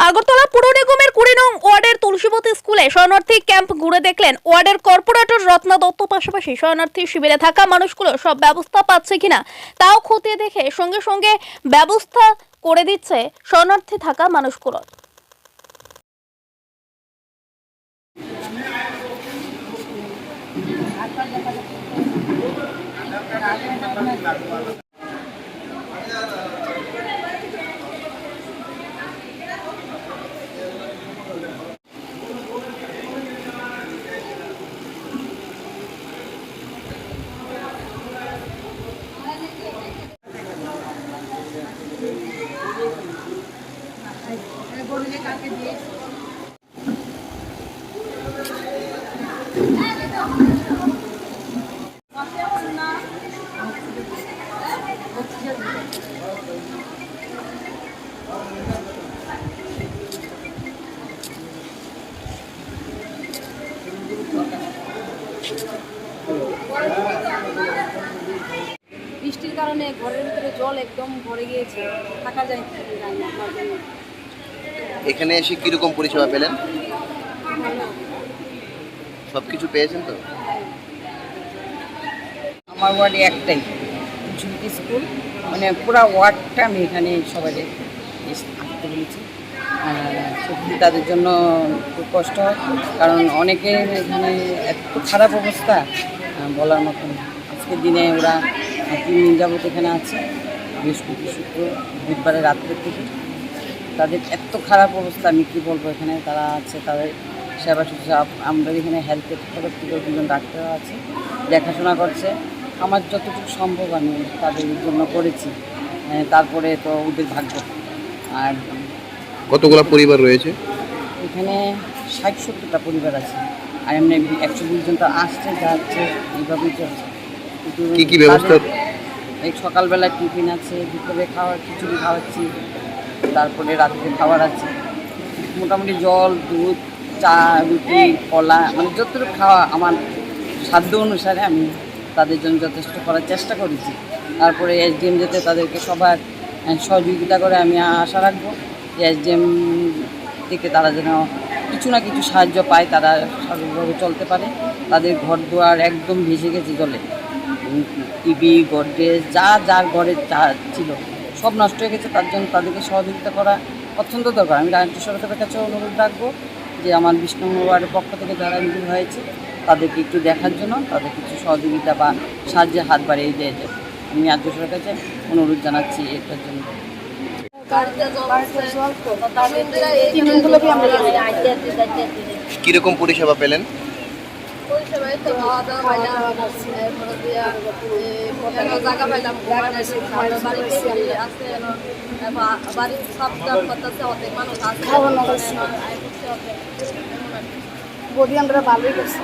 আগরতলা পুর নিগমের কুড়ি নং ওয়ার্ডের তুলসীবতী স্কুলে শরণার্থী ক্যাম্প ঘুরে দেখলেন ওয়ার্ডের কর্পোরেটর রত্না দত্ত পাশাপাশি শরণার্থী শিবিরে থাকা মানুষগুলো সব ব্যবস্থা পাচ্ছে কিনা তাও খতিয়ে দেখে সঙ্গে সঙ্গে ব্যবস্থা করে দিচ্ছে শরণার্থী থাকা বৃষ্টির কারণে ঘরের ভিতরে জল একদম ভরে গিয়েছে। থাকা যায় না। এখানে এসে কীরকম পরিষেবা পেলেন? সব কিছু পেয়েছেন তো? আমার ওয়ার্ডে একটাই ঝুঁকি স্কুল। মানে পুরো ওয়ার্ডটা আমি এখানে সবাই আসতে বলেছি সত্যি তাদের জন্য খুব কষ্ট হয়, কারণ অনেকের এখানে এত খারাপ অবস্থা বলার মতন আজকের দিনে ওরা তিন দিন যাবত এখানে আছে। বৃহস্পতি শুক্র, বুধবারে রাত্রের থেকে। তাদের এত খারাপ অবস্থা আমি কী বলব এখানে? তারা আছে তাদের সেবা শুশ্রূষা আমরা এখানে তরফ থেকে দুজন ডাক্তার আছে দেখাশোনা করছে। আমার যতটুকু সম্ভব আমি তাদের জন্য করেছি। তারপরে তো ওদের ভাগ্য। আর কতগুলো পরিবার রয়েছে? এখানে ষাট সত্তরটা পরিবার আছে। আর এমনি একশো বিশ জন তো আসছে যাচ্ছে এইভাবেই চলছে। কিন্তু কি কি ব্যবস্থা? এই সকালবেলা টিফিন আছে দুপুরে খাওয়ার খিচুড়ি খাওয়াচ্ছি। তারপরে রাত্রে খাবার আছে। মোটামুটি জল, দুধ, চা, রুটি, কলা মানে যতটুকু খাওয়া আমার সাধ্য অনুসারে আমি তাদের জন্য যথেষ্ট করার চেষ্টা করেছি। তারপরে এসডিএম যেতে তাদেরকে সবার সহযোগিতা করে আমি আশা রাখব যে এসডিএম থেকে তারা যেন কিছু না কিছু সাহায্য পায়, তারা সঠিকভাবে চলতে পারে। তাদের ঘর দুয়ার একদম ভেসে গেছে জলে। টিভি, গডরেজ, যা যার ঘরে যা ছিল। সব নষ্ট হয়ে গেছে তার জন্য তাদেরকে সহযোগিতা করা অত্যন্ত দরকার। আমি রাজ্য সরকারের কাছে অনুরোধ রাখব যে আমার বিষ্ণু ওয়ার্ডের পক্ষ থেকে যারা ইনভুল হয়েছে তাদেরকে একটু দেখার জন্য তাদের কিছু সহযোগিতা বা সাহায্যে হাত বাড়িয়ে দিয়ে যায় আমি রাজ্য সরকারের কাছে অনুরোধ জানাচ্ছি এটার জন্য। কীরকম পরিষেবা পেলেন? পরিষেবায় তো বাড়িতে আছে বাড়ির সব কাম করতেছে অনেক মানুষ অনেক। বডি আমরা ভালোই করছি